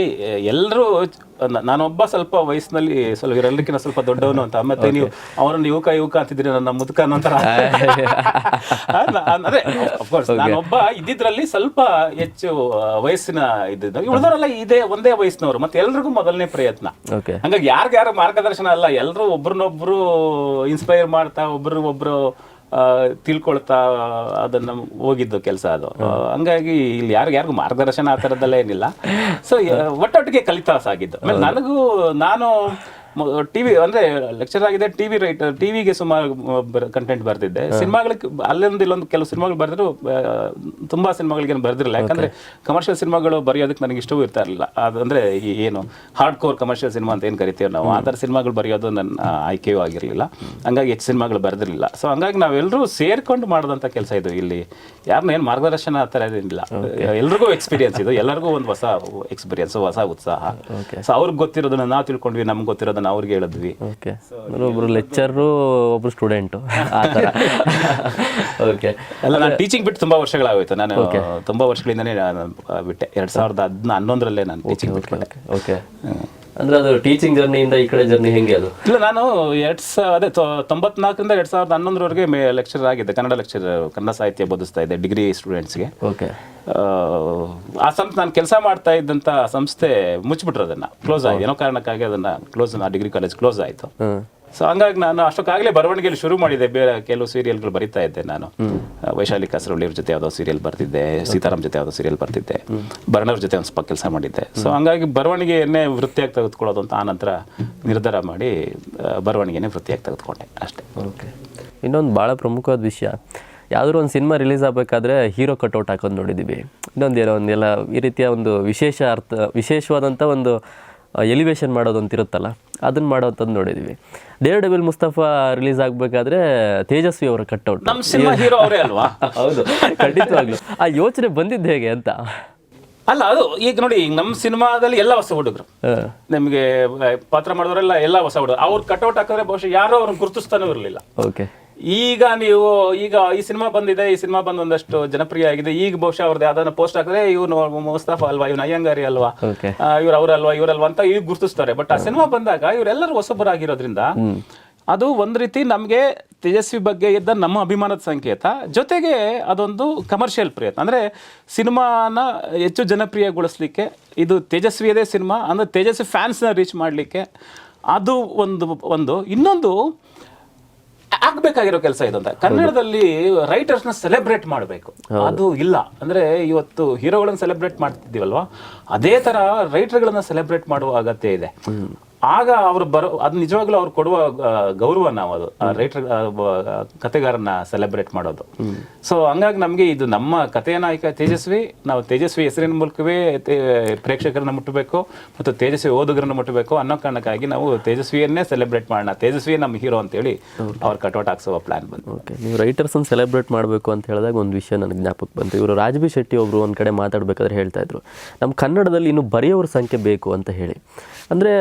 ಎಲ್ಲರೂ ನಾನೊಬ್ಬ ಸ್ವಲ್ಪ ವಯಸ್ಸಿನಲ್ಲಿ ಸ್ವಲ್ಪ ಎಲ್ಲರಿಗಿಂತ ಸ್ವಲ್ಪ ದೊಡ್ಡವನು ಅಂತ. ಮತ್ತೆ ನೀವು ಅವರನ್ನು ಯುವಕ ಯುವಕ ಅಂತಿದ್ರೆ ನನ್ನ ಮುದುಕ ನಂತರ ಥರ ಅದೇ ಅಫ್ಕೋರ್ಸ್ ನಾನೊಬ್ಬ ಇದ್ದಿದ್ರಲ್ಲಿ ಸ್ವಲ್ಪ ಹೆಚ್ಚು ಆ, ವಯಸ್ಸಿನ ಇದ್ದಿದ್ದು. ಉಳಿದವರೆಲ್ಲ ಇದೇ ಒಂದೇ ವಯಸ್ಸಿನವರು ಮತ್ತೆ ಎಲ್ರಿಗೂ ಮೊದಲನೇ ಪ್ರಯತ್ನ. ಓಕೆ ಹಂಗಾಗಿ ಯಾರು ಮಾರ್ಗದರ್ಶನ ಅಲ್ಲ ಎಲ್ಲರೂ ಒಬ್ರನ್ನೊಬ್ರು ಇನ್ಸ್ಪೈರ್ ಮಾಡ್ತಾ ಒಬ್ರು ಒಬ್ರು ತಿಳ್ಕೊಳ್ತಾ ಅದನ್ನ ಹೋಗಿದ್ದು ಕೆಲಸ ಅದು. ಹಂಗಾಗಿ ಇಲ್ಲಿ ಯಾರು ಯಾರಿಗೂ ಮಾರ್ಗದರ್ಶನ ಆ ಥರದ್ದೆಲ್ಲ ಏನಿಲ್ಲ. ಸೊ ಒಟ್ಟೊಟ್ಟಿಗೆ ಕಲಿತಾ ಸಾಗಿದ್ದು ಆಮೇಲೆ ನನಗೂ ನಾನು ಟಿವಿ ಅಂದ್ರೆ ಲೆಕ್ಚರ್ ಆಗಿದೆ ಟಿವಿ ರೈಟರ್ ಟಿವಿಗೆ ಸುಮಾರು ಕಂಟೆಂಟ್ ಬರ್ತಿದ್ದೆ ಸಿನಿಮಾಗಳಿಗೆ ಅಲ್ಲೊಂದು ಇಲ್ಲೊಂದು ಕೆಲವು ಸಿನಿಮಾಗಳು ಬರೆದ್ರು ತುಂಬಾ ಸಿನಿಮಾಗಳಿಗೆ ಬರ್ದಿರಲಿಲ್ಲ ಯಾಕಂದ್ರೆ ಕಮರ್ಷಿಯಲ್ ಸಿನಿಮಾಗಳು ಬರೆಯೋದಕ್ಕೆ ನನಗೆ ಇಷ್ಟವೂ ಇರ್ತಾ ಇರಲಿಲ್ಲ ಅದಂದ್ರೆ ಏನು ಹಾರ್ಡ್ ಕೋರ್ ಕಮರ್ಷಿಯಲ್ ಸಿನಿಮಾ ಅಂತ ಏನು ಕರಿತೀವಿ ನಾವು ಆ ಥರ ಸಿನಿಮಾಗಳು ಬರೆಯೋದು ನನ್ನ ಆಯ್ಕೆಯೂ ಆಗಿರಲಿಲ್ಲ. ಹಂಗಾಗಿ ಹೆಚ್ಚು ಸಿನಿಮಾಗಳು ಬರೆದಿರಲಿಲ್ಲ. ಸೊ ಹಂಗಾಗಿ ನಾವೆಲ್ಲರೂ ಸೇರ್ಕೊಂಡು ಮಾಡೋದಂಥ ಕೆಲಸ ಇದು ಇಲ್ಲಿ. ಯಾರನ್ನ ಏನು ಮಾರ್ಗದರ್ಶನ ಆ ಥರ ಏನಿಲ್ಲ. ಎಲ್ರಿಗೂ ಎಕ್ಸ್ಪೀರಿಯನ್ಸ್ ಇದು. ಎಲ್ಲರಿಗೂ ಒಂದು ಹೊಸ ಎಕ್ಸ್ಪೀರಿಯನ್ಸ್ ಹೊಸ ಉತ್ಸಾಹ. ಸೊ ಅವ್ರಿಗೆ ಗೊತ್ತಿರೋದನ್ನ ನಾವು ತಿಳ್ಕೊಂಡ್ವಿ ನಮ್ಗೆ ಗೊತ್ತಿರೋದನ್ನ ಅವ್ರಿಗೆ ಹೇಳಿದ್ವಿ. ಓಕೆ ಒಬ್ರು ಲೆಕ್ಚರು ಒಬ್ರು ಸ್ಟೂಡೆಂಟು ಆ ಥರ. ಓಕೆ ಅಲ್ಲ ನಾನು ಟೀಚಿಂಗ್ ಬಿಟ್ಟು ತುಂಬಾ ವರ್ಷಗಳಾಗೋಯ್ತು. ನಾನು ತುಂಬಾ ವರ್ಷಗಳಿಂದನೇ ನಾನು ಬಿಟ್ಟೆ. ಎರಡ್ ಸಾವಿರದ ಹದ್ನ ಹನ್ನೊಂದರಲ್ಲೇ ನಾನು ಟೀಚಿಂಗ್ ಬಿಟ್ಬಿಟ್ಟೆ. ಓಕೆ ಅಂದ್ರೆ ಅದು ಟೀಚಿಂಗ್ ಜರ್ನಿಯಿಂದ ಈ ಕಡೆ ಜರ್ನಿ ಹೆಂಗೆ ಅದು? ಇಲ್ಲ ನಾನು ಎರಡ್ ಸಾವಿರ ಅದೇ ತೊಂಬತ್ನಾಲ್ಕರಿಂದ ಎರಡ್ ಸಾವಿರದ ಹನ್ನೊಂದರವರೆಗೆ ಮೇ ಲೆಕ್ಚರ್ ಆಗಿದ್ದೆ ಕನ್ನಡ ಲೆಕ್ಚರ್ ಕನ್ನಡ ಸಾಹಿತ್ಯ ಬೋಧಿಸ್ತಾ ಇದ್ದೆ ಡಿಗ್ರಿ ಸ್ಟೂಡೆಂಟ್ಸ್ಗೆ ಓಕೆ ಆ ಸಂಸ್ಥೆ ನಾನು ಕೆಲಸ ಮಾಡ್ತಾ ಇದ್ದಂಥ ಸಂಸ್ಥೆ ಮುಚ್ಚಿಬಿಟ್ರು ಅದನ್ನ ಕ್ಲೋಸ್ ಆಗಿ. ಏನೋ ಕಾರಣಕ್ಕಾಗಿ ಅದನ್ನ ಕ್ಲೋಸ್ ಆ ಡಿಗ್ರಿ ಕಾಲೇಜ್ ಕ್ಲೋಸ್ ಆಯಿತು. ಸೊ ಹಂಗಾಗಿ ನಾನು ಅಷ್ಟಕ್ಕಾಗಲೇ ಬರವಣಿಗೆಯಲ್ಲಿ ಶುರು ಮಾಡಿದೆ. ಬೇರೆ ಕೆಲವು ಸೀರಿಯಲ್ಗಳು ಬರಿತಾ ಇದ್ದೆ ನಾನು. ವೈಶಾಲಿ ಕಸರಳ್ಳಿ ಅವ್ರ ಜೊತೆ ಯಾವುದೋ ಸೀರಿಯಲ್ ಬರ್ತಿದ್ದೆ ಸೀತಾರಾಮ್ ಜೊತೆ ಯಾವುದೋ ಸೀರಿಯಲ್ ಬರ್ತಿದ್ದೆ ಭರಣವ್ರ ಜೊತೆ ಒಂದು ಸ್ವಲ್ಪ ಕೆಲಸ ಮಾಡಿದ್ದೆ. ಸೊ ಹಂಗಾಗಿ ಬರವಣಿಗೆಯನ್ನೇ ವೃತ್ತಿಯಾಗಿ ತೆಗೆದುಕೊಳ್ಳೋದು ಅಂತ ಆನಂತರ ನಿರ್ಧಾರ ಮಾಡಿ ಬರವಣಿಗೆನೇ ವೃತ್ತಿಯಾಗಿ ತೆಗೆದುಕೊಂಡೆ ಅಷ್ಟೇ. ಓಕೆ. ಇನ್ನೊಂದು ಭಾಳ ಪ್ರಮುಖವಾದ ವಿಷಯ. ಯಾವುದೋ ಒಂದು ಸಿನಿಮಾ ರಿಲೀಸ್ ಆಗಬೇಕಾದ್ರೆ ಹೀರೋ ಕಟ್ಔಟ್ ಹಾಕೊಂಡು ನೋಡಿದ್ದೀವಿ ಇನ್ನೊಂದು ಏನೋ ಒಂದೆಲ್ಲ ಈ ರೀತಿಯ ಒಂದು ವಿಶೇಷ ಅರ್ಥ ವಿಶೇಷವಾದಂಥ ಒಂದು ಎಲಿವೇಶನ್ ಮಾಡೋದು ಅಂತ ಇರುತ್ತಲ್ಲ ಅದನ್ನು ಮಾಡೋಂಥದ್ದು ನೋಡಿದ್ದೀವಿ ಡೇರ್ ಡಬಲ್ ಮುಸ್ತಫಾ ರಿಲೀಸ್ ಆಗಬೇಕಾದ್ರೆ ತೇಜಸ್ವಿ ಅವರ ಕಟ್ಔಟ್ ನಮ್ಮ ಸಿನಿಮಾ ಹೀರೋ ಅವರೇ ಅಲ್ವಾ? ಹೌದು ಖಂಡಿತವಾಗ್ಲು. ಆ ಯೋಚನೆ ಬಂದಿದ್ದು ಹೇಗೆ ಅಂತ? ಅಲ್ಲ ಅದು ಈಗ ನೋಡಿ ಈಗ ನಮ್ಮ ಸಿನಿಮಾದಲ್ಲಿ ಎಲ್ಲ ಹೊಸ ಹುಡುಗರು. ನಿಮಗೆ ಪಾತ್ರ ಮಾಡಿದವರೆಲ್ಲ ಎಲ್ಲ ಹೊಸ ಹುಡುಗರು. ಅವ್ರು ಕಟ್ಔಟ್ ಹಾಕಿದ್ರೆ ಬಹುಶಃ ಯಾರೋ ಅವ್ರನ್ನ ಗುರುತಿಸ್ತಾನೂ ಇರಲಿಲ್ಲ. ಓಕೆ ಈಗ ನೀವು ಈಗ ಈ ಸಿನಿಮಾ ಬಂದಿದೆ ಈ ಸಿನಿಮಾ ಬಂದ ಒಂದಷ್ಟು ಜನಪ್ರಿಯ ಆಗಿದೆ ಈಗ ಬಹುಶಃ ಅವ್ರದ್ದು ಯಾವ್ದಾದ್ರು ಪೋಸ್ಟ್ ಹಾಕಿದ್ರೆ ಇವನು ಮೊಸ್ತಾಫಾ ಅಲ್ವಾ ಇವ್ನು ಅಯ್ಯಂಗಾರಿ ಅಲ್ವಾ? ಇವ್ರು ಅವರಲ್ವಾ ಇವರಲ್ವಾ ಅಂತ ಈಗ ಗುರುತಿಸ್ತಾರೆ. ಬಟ್ ಆ ಸಿನಿಮಾ ಬಂದಾಗ ಇವರೆಲ್ಲರೂ ಹೊಸಬರಾಗಿರೋದ್ರಿಂದ ಅದು ಒಂದ್ ರೀತಿ ನಮಗೆ ತೇಜಸ್ವಿ ಬಗ್ಗೆ ಇದ್ದ ನಮ್ಮ ಅಭಿಮಾನದ ಸಂಕೇತ. ಜೊತೆಗೆ ಅದೊಂದು ಕಮರ್ಷಿಯಲ್ ಪ್ರಯತ್ನ. ಅಂದ್ರೆ ಸಿನಿಮಾನ ಹೆಚ್ಚು ಜನಪ್ರಿಯಗೊಳಿಸ್ಲಿಕ್ಕೆ ಇದು ತೇಜಸ್ವಿಯದೇ ಸಿನಿಮಾ ಅಂದ್ರೆ ತೇಜಸ್ವಿ ಫ್ಯಾನ್ಸ್ನ ರೀಚ್ ಮಾಡಲಿಕ್ಕೆ ಅದು ಒಂದು ಒಂದು. ಇನ್ನೊಂದು ಆಗ್ಬೇಕಾಗಿರೋ ಕೆಲಸ ಇದಂತ. ಅಂತ ಕನ್ನಡದಲ್ಲಿ ರೈಟರ್ಸ್ನ ಸೆಲೆಬ್ರೇಟ್ ಮಾಡಬೇಕು. ಅದು ಇಲ್ಲ. ಅಂದ್ರೆ ಇವತ್ತು ಹೀರೋಗಳನ್ನ ಸೆಲೆಬ್ರೇಟ್ ಮಾಡ್ತಿದ್ದೀವಲ್ವಾ? ಅದೇ ತರ ರೈಟರ್ಗಳನ್ನ ಸೆಲೆಬ್ರೇಟ್ ಮಾಡುವ ಅಗತ್ಯ ಇದೆ. ಆಗ ಅವ್ರು ಬರೋ ಅದು ನಿಜವಾಗ್ಲೂ ಅವ್ರು ಕೊಡುವ ಗೌರವ ನಾವು ಅದು ರೈಟರ್ ಕತೆಗಾರನ್ನ ಸೆಲೆಬ್ರೇಟ್ ಮಾಡೋದು. ಸೊ ಹಂಗಾಗಿ ನಮಗೆ ಇದು ನಮ್ಮ ಕಥೆಯ ನಾಯಕ ತೇಜಸ್ವಿ ನಾವು ತೇಜಸ್ವಿ ಹೆಸರಿನ ಮೂಲಕವೇ ಪ್ರೇಕ್ಷಕರನ್ನ ಮುಟ್ಟಬೇಕು ಮತ್ತು ತೇಜಸ್ವಿ ಓದುಗರನ್ನ ಮುಟ್ಟಬೇಕು ಅನ್ನೋ ಕಾರಣಕ್ಕಾಗಿ ನಾವು ತೇಜಸ್ವಿಯನ್ನೇ ಸೆಲೆಬ್ರೇಟ್ ಮಾಡೋಣ. ತೇಜಸ್ವಿಯೇ ನಮ್ಮ ಹೀರೋ ಅಂತೇಳಿ ಅವ್ರು ಕಟೌಟ್ ಹಾಕ್ಸುವ ಪ್ಲಾನ್ ಬಂತು. ಓಕೆ ನೀವು ರೈಟರ್ಸನ್ನು ಸೆಲೆಬ್ರೇಟ್ ಮಾಡಬೇಕು ಅಂತ ಹೇಳಿದಾಗ ಒಂದು ವಿಷಯ ನನಗೆ ಜ್ಞಾಪಕ ಬಂತು. ಇವರು ರಾಜವಿ ಶೆಟ್ಟಿ ಒಬ್ಬರು ಒಂದು ಕಡೆ ಮಾತಾಡಬೇಕಾದ್ರೆ ಹೇಳ್ತಾ ಇದ್ರು. ನಮ್ಮ ಕನ್ನಡದಲ್ಲಿ ಇನ್ನು ಬರೆಯೋರ ಸಂಖ್ಯೆ ಬೇಕು ಅಂತ ಹೇಳಿ. ಅಂದರೆ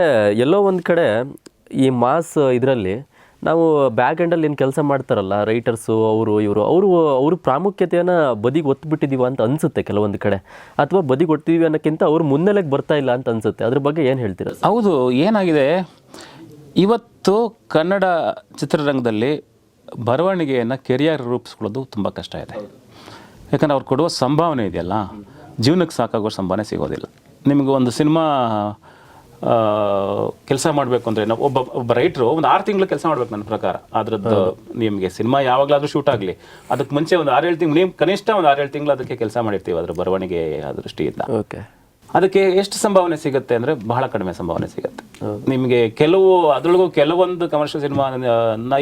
ಎಲ್ಲೋ ಒಂದು ಕಡೆ ಈ ಮಾಸ್ ಇದರಲ್ಲಿ ನಾವು ಬ್ಯಾಕ್ ಎಂಡಲ್ಲಿ ಏನು ಕೆಲಸ ಮಾಡ್ತಾರಲ್ಲ ರೈಟರ್ಸು ಅವರು, ಇವರು, ಅವರು ಅವರು ಪ್ರಾಮುಖ್ಯತೆಯನ್ನು ಬದಿಗೆ ಒತ್ತುಬಿಟ್ಟಿದ್ದೀವ ಅಂತ ಅನಿಸುತ್ತೆ ಕೆಲವೊಂದು ಕಡೆ. ಅಥವಾ ಬದಿಗೆ ಒಟ್ಟಿದ್ದೀವಿ ಅನ್ನೋಕ್ಕಿಂತ ಅವ್ರು ಮುನ್ನೆಲೆಗೆ ಬರ್ತಾ ಇಲ್ಲ ಅಂತ ಅನಿಸುತ್ತೆ. ಅದ್ರ ಬಗ್ಗೆ ಏನು ಹೇಳ್ತೀರ ಹೌದು, ಏನಾಗಿದೆ? ಇವತ್ತು ಕನ್ನಡ ಚಿತ್ರರಂಗದಲ್ಲಿ ಬರವಣಿಗೆಯನ್ನು ಕೆರಿಯರ್ ರೂಪಿಸ್ಕೊಳ್ಳೋದು ತುಂಬ ಕಷ್ಟ ಇದೆ. ಯಾಕಂದ್ರೆ ಅವ್ರು ಕೊಡುವ ಸಂಭಾವನೆ ಇದೆಯಲ್ಲ? ಜೀವನಕ್ಕೆ ಸಾಕಾಗೋ ಸಂಭಾವನೆ ಸಿಗೋದಿಲ್ಲ. ನಿಮಗೆ ಒಂದು ಸಿನಿಮಾ ಕೆಲಸ ಮಾಡಬೇಕು ಅಂದರೆ ನಾವು ಒಬ್ಬ ಒಬ್ಬ ರೈಟ್ರು ಒಂದು ಆರು ತಿಂಗಳು ಕೆಲಸ ಮಾಡಬೇಕು ನನ್ನ ಪ್ರಕಾರ. ಅದ್ರದ್ದು ನಿಮಗೆ ಸಿನಿಮಾ ಯಾವಾಗಲಾದರೂ ಶೂಟ್ ಆಗಲಿ. ಅದಕ್ಕೆ ಮುಂಚೆ ಒಂದು ಆರೇಳು ತಿಂಗಳು ನೀವು ಕನಿಷ್ಠ ಒಂದು ಆರೇಳು ತಿಂಗಳು ಅದಕ್ಕೆ ಕೆಲಸ ಮಾಡಿರ್ತೀವಿ ಅದರ ಬರವಣಿಗೆ ದೃಷ್ಟಿಯಿಂದ. ಓಕೆ. ಅದಕ್ಕೆ ಎಷ್ಟು ಸಂಭಾವನೆ ಸಿಗುತ್ತೆ ಅಂದರೆ ಬಹಳ ಕಡಿಮೆ ಸಂಭಾವನೆ ಸಿಗುತ್ತೆ. ನಿಮಗೆ ಕೆಲವು ಅದರೊಳಗೂ ಕೆಲವೊಂದು ಕಮರ್ಷಿಯಲ್ ಸಿನಿಮಾ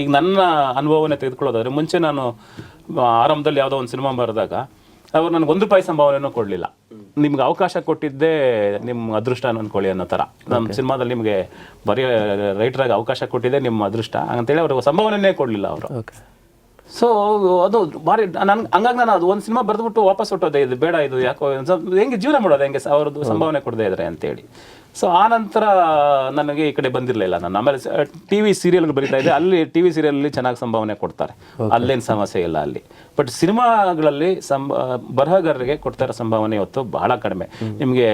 ಈಗ ನನ್ನ ಅನುಭವನೇ ತೆಗೆದುಕೊಳ್ಳೋದಾದ್ರೆ ಮುಂಚೆ ನಾನು ಆರಂಭದಲ್ಲಿ ಯಾವುದೋ ಒಂದು ಸಿನಿಮಾ ಬರೆದಾಗ ಅವರು ನನಗೆ ಒಂದು ರೂಪಾಯಿ ಸಂಭಾವನೆಯೂ ಕೊಡಲಿಲ್ಲ. ನಿಮ್ಗೆ ಅವಕಾಶ ಕೊಟ್ಟಿದ್ದೇ ನಿಮ್ಮ ಅದೃಷ್ಟ ಅನ್ಕೊಳ್ಳಿ ಅನ್ನೋ ಥರ. ನಮ್ಮ ಸಿನಿಮಾದಲ್ಲಿ ನಿಮಗೆ ಬರೀ ರೈಟ್ರಾಗಿ ಅವಕಾಶ ಕೊಟ್ಟಿದ್ದೆ ನಿಮ್ಮ ಅದೃಷ್ಟ. ಅಂತೇಳಿ ಅವರು ಸಂಭಾವನೆಯೇ ಕೊಡಲಿಲ್ಲ ಅವರು. ಸೊ ಅದು ಭಾರಿ ನನ್ಗೆ ಹಂಗಾಗಿ ನಾನು ಅದು ಒಂದು ಸಿನಿಮಾ ಬರೆದ್ಬಿಟ್ಟು ವಾಪಸ್ ಹೊಟ್ಟೋದೆ ಇದು ಬೇಡ ಇದು ಯಾಕೋ ಹೆಂಗೆ ಜೀವನ ಮಾಡೋದು ಹೆಂಗೆ ಅವ್ರದ್ದು ಸಂಭಾವನೆ ಕೊಡದೇ ಇದ್ರೆ ಅಂತೇಳಿ. ಸೊ ಆ ನಂತರ ನನಗೆ ಈ ಕಡೆ ಬಂದಿರಲಿಲ್ಲ ನಾನು. ಆಮೇಲೆ ಟಿ ವಿ ಸೀರಿಯಲ್ಗಳು ಬರೀತಾ ಇದೆ ಅಲ್ಲಿ ಟಿ ವಿ ಸೀರಿಯಲಲ್ಲಿ ಚೆನ್ನಾಗಿ ಸಂಭಾವನೆ ಕೊಡ್ತಾರೆ. ಅಲ್ಲೇನು ಸಮಸ್ಯೆ ಇಲ್ಲ ಅಲ್ಲಿ. ಬಟ್ ಸಿನಿಮಾಗಳಲ್ಲಿ ಸಂಭ ಬರಹಗಾರರಿಗೆ ಕೊಡ್ತಾ ಇರೋ ಸಂಭಾವನೆ ಇವತ್ತು ಬಹಳ ಕಡಿಮೆ. ನಿಮಗೆ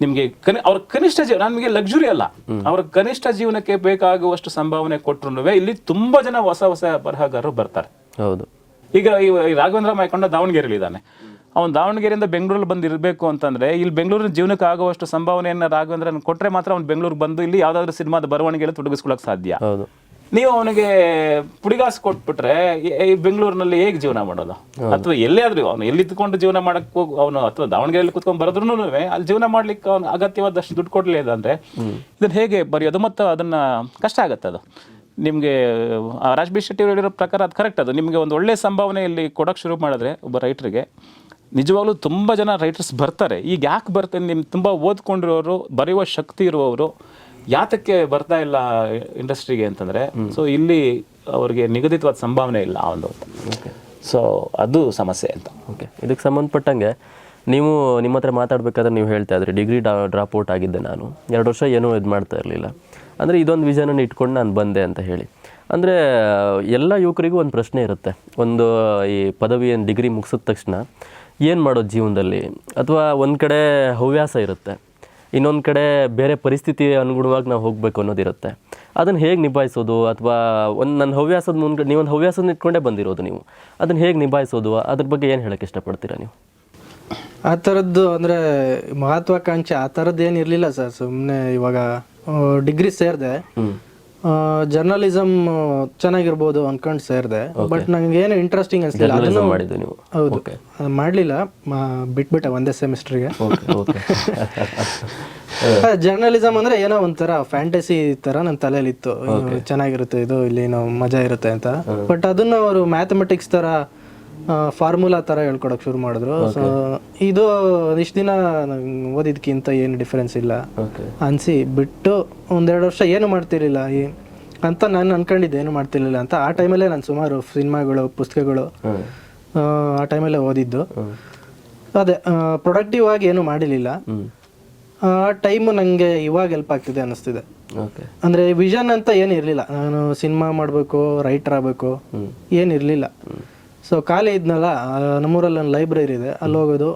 ನಿಮಗೆ ಕನಿ ಅವ್ರ ಕನಿಷ್ಠ ಜೀವ ನಮಗೆ ಲಕ್ಸುರಿ ಅಲ್ಲ. ಅವ್ರ ಕನಿಷ್ಠ ಜೀವನಕ್ಕೆ ಬೇಕಾಗುವಷ್ಟು ಸಂಭಾವನೆ ಕೊಟ್ಟರು ಇಲ್ಲಿ ತುಂಬಾ ಜನ ಹೊಸ ಹೊಸ ಬರಹಗಾರರು ಬರ್ತಾರೆ. ಹೌದು. ಈಗ ಈ ಈ ರಾಘವೇಂದ್ರ ಮಾಯ್ಕೊಂಡ ದಾವಣಗೆರೆಯಲ್ಲಿ ಇದ್ದಾನೆ ಅವನು ದಾವಣಗೆರೆಯಿಂದ ಬೆಂಗಳೂರಲ್ಲಿ ಬಂದು ಇರಬೇಕು ಅಂತಂದ್ರೆ ಇಲ್ಲಿ ಬೆಂಗಳೂರಿನ ಜೀವನಕ್ಕೆ ಆಗುವಷ್ಟು ಸಂಭಾವನೆಯನ್ನು ರಾಘವೇಂದ್ರನ್ ಕೊಟ್ರೆ ಮಾತ್ರ ಅವ್ನು ಬೆಂಗಳೂರಿಗೆ ಬಂದು ಇಲ್ಲಿ ಯಾವುದಾದ್ರೂ ಸಿನಿಮಾದ ಬರವಣಿಗೆಯಲ್ಲಿ ತೊಡಗಿಸ್ಕೊಳ್ಳೋಕೆ ಸಾಧ್ಯ. ಹೌದು. ನೀವು ಅವನಿಗೆ ಪುಡಿಗಾಸು ಕೊಟ್ಬಿಟ್ರೆ ಬೆಂಗಳೂರಿನಲ್ಲಿ ಹೇಗೆ ಜೀವನ ಮಾಡೋದು? ಅಥವಾ ಎಲ್ಲೇ ಆದ್ರೂ ಅವನು ಎಲ್ಲಿ ಇದ್ಕೊಂಡು ಜೀವನ ಮಾಡಕ್ಕೆ ಹೋಗಿ ಅವನು ಅಥವಾ ದಾವಣಗೆರೆಯಲ್ಲಿ ಕುತ್ಕೊಂಡು ಬರೋದ್ರೂ ಅಲ್ಲಿ ಜೀವನ ಮಾಡ್ಲಿಕ್ಕೆ ಅವನು ಅಗತ್ಯವಾದಷ್ಟು ದುಡ್ಡು ಕೊಡಲಿಲ್ಲ ಅಂದರೆ ಇದನ್ನು ಹೇಗೆ ಬರೆಯೋದು? ಮತ್ತು ಅದನ್ನ ಕಷ್ಟ ಆಗುತ್ತೆ ಅದು. ನಿಮಗೆ ರಾಜ್ಬಿ ಶೆಟ್ಟಿ ಅವ್ರು ಹೇಳಿರೋ ಪ್ರಕಾರ ಅದು ಕರೆಕ್ಟ್ ಅದು. ನಿಮಗೆ ಒಂದು ಒಳ್ಳೆ ಸಂಭಾವನೆ ಇಲ್ಲಿ ಕೊಡೋಕೆ ಶುರು ಮಾಡಿದ್ರೆ ಒಬ್ಬ ರೈಟ್ರಿಗೆ ನಿಜವಾಗ್ಲೂ ತುಂಬ ಜನ ರೈಟರ್ಸ್ ಬರ್ತಾರೆ. ಈಗ ಯಾಕೆ ಬರ್ತಾರೆ ನಿಮ್ಗೆ ತುಂಬ ಓದ್ಕೊಂಡಿರೋರು ಬರೆಯುವ ಶಕ್ತಿ ಇರುವವರು ಯಾತಕ್ಕೆ ಬರ್ತಾ ಇಲ್ಲ ಇಂಡಸ್ಟ್ರಿಗೆ ಅಂತಂದರೆ ಸೊ ಇಲ್ಲಿ ಅವರಿಗೆ ನಿಗದಿತವಾದ ಸಂಭಾವನೆ ಇಲ್ಲ ಆ ಒಂದು ಸೊ ಅದು ಸಮಸ್ಯೆ ಅಂತ. ಓಕೆ. ಇದಕ್ಕೆ ಸಂಬಂಧಪಟ್ಟಂಗೆ ನೀವು ನಿಮ್ಮ ಹತ್ರ ಮಾತಾಡಬೇಕಾದ್ರೆ ನೀವು ಹೇಳ್ತಾ ಇದ್ರಿ ಡಿಗ್ರಿ ಡಾ ಡ್ರಾಪ್ ಔಟ್ ಆಗಿದ್ದೆ ನಾನು. ಎರಡು ವರ್ಷ ಏನೂ ಇದು ಮಾಡ್ತಾ ಇರಲಿಲ್ಲ. ಅಂದರೆ ಇದೊಂದು ವಿಷನನ್ನು ಇಟ್ಕೊಂಡು ನಾನು ಬಂದೆ ಅಂತ ಹೇಳಿ. ಅಂದರೆ ಎಲ್ಲ ಯುವಕರಿಗೂ ಒಂದು ಪ್ರಶ್ನೆ ಇರುತ್ತೆ. ಒಂದು ಈ ಪದವಿ ಡಿಗ್ರಿ ಮುಗಿಸಿದ ತಕ್ಷಣ ಏನು ಮಾಡೋದು ಜೀವನದಲ್ಲಿ? ಅಥವಾ ಒಂದು ಕಡೆ ಹವ್ಯಾಸ ಇರುತ್ತೆ ಇನ್ನೊಂದು ಕಡೆ ಬೇರೆ ಪರಿಸ್ಥಿತಿ ಅನುಗುಣವಾಗಿ ನಾವು ಹೋಗಬೇಕು ಅನ್ನೋದಿರುತ್ತೆ. ಅದನ್ನು ಹೇಗೆ ನಿಭಾಯಿಸೋದು? ಅಥವಾ ಒಂದು ನನ್ನ ಹವ್ಯಾಸದ ಮುಂದೆ ನೀವೊಂದು ಹವ್ಯಾಸನ ಇಟ್ಕೊಂಡೇ ಬಂದಿರೋದು ನೀವು. ಅದನ್ನು ಹೇಗೆ ನಿಭಾಯಿಸೋದು? ಅದ್ರ ಬಗ್ಗೆ ಏನು ಹೇಳೋಕ್ಕೆ ಇಷ್ಟಪಡ್ತೀರಾ ನೀವು? ಆ ಥರದ್ದು ಅಂದರೆ ಮಹತ್ವಾಕಾಂಕ್ಷೆ ಆ ಥರದ್ದು ಏನು ಇರಲಿಲ್ಲ ಸರ್. ಸುಮ್ಮನೆ ಇವಾಗ ಡಿಗ್ರಿ ಸೇರಿದೆ. ಜರ್ನಲಿಸಮ್ ಚೆನ್ನಾಗಿರ್ಬೋದು ಅನ್ಕೊಂಡು ಸೇರಿದೆ. ಬಟ್ ನಂಗೆ ಏನು ಇಂಟ್ರೆಸ್ಟಿಂಗ್ ಅನಿಸ್ಲಿಲ್ಲ ಅದನ್ನು ಮಾಡಿದ್ದು ನೀವು. ಹೌದು. ಮಾಡಲಿಲ್ಲ. ಬಿಟ್ಬಿಟ್ಟೆ ಒಂದೇ ಸೆಮಿಸ್ಟ್ರಿಗೆ ಜರ್ನಲಿಸಮ್ ಅಂದ್ರೆ ಏನೋ ಒಂಥರ ಫ್ಯಾಂಟಸಿ ತರ ನನ್ನ ತಲೆಯಲ್ಲಿ ಇತ್ತು ಚೆನ್ನಾಗಿರುತ್ತೆ ಇದು ಇಲ್ಲಿ ಏನೋ ಮಜಾ ಇರುತ್ತೆ ಅಂತ. ಬಟ್ ಅದನ್ನ ಅವರು ಮ್ಯಾಥಮೆಟಿಕ್ಸ್ ತರ ಫಾರ್ಮುಲಾ ತರ ಹೇಳ್ಕೊಡಕ್ ಶುರು ಮಾಡಿದ್ರು. ಸೊ ಇದು ಇಷ್ಟು ದಿನ ಓದಿದ್ಕಿಂತ ಏನು ಡಿಫರೆನ್ಸ್ ಇಲ್ಲ. ಅನ್ಸಿ ಬಿಟ್ಟು ಒಂದೆರಡು ವರ್ಷ ಏನು ಮಾಡ್ತಿರ್ಲಿಲ್ಲ. ಈ ಅಂತ ನಾನು ಅನ್ಕೊಂಡಿದ್ದೆ ಏನು ಮಾಡ್ತಿರ್ಲಿಲ್ಲ ಅಂತ. ಆ ಟೈಮಲ್ಲೇ ನಾನು ಸುಮಾರು ಸಿನಿಮಾಗಳು ಪುಸ್ತಕಗಳು ಆ, ಟೈಮಲ್ಲೇ ಓದಿದ್ದು. ಅದೇ ಪ್ರೊಡಕ್ಟಿವ್ ಆಗಿ ಏನು ಮಾಡಿರಲಿಲ್ಲ. ಆ ಟೈಮು ನನಗೆ ಇವಾಗ ಹೆಲ್ಪ್ ಆಗ್ತಿದೆ ಅನ್ನಿಸ್ತಿದೆ ಅಂದರೆ ವಿಷನ್ ಅಂತ ಏನು ಇರಲಿಲ್ಲ. ನಾನು ಸಿನಿಮಾ ಮಾಡಬೇಕು ರೈಟರ್ ಆಗಬೇಕು ಏನು ಇರಲಿಲ್ಲ. ಸೊ ಖಾಲಿ ಇದ್ನಲ್ಲ ನಮ್ಮೂರಲ್ಲಿ ಒಂದು ಲೈಬ್ರರಿ ಇದೆ. ಅಲ್ಲಿ ಹೋಗೋದು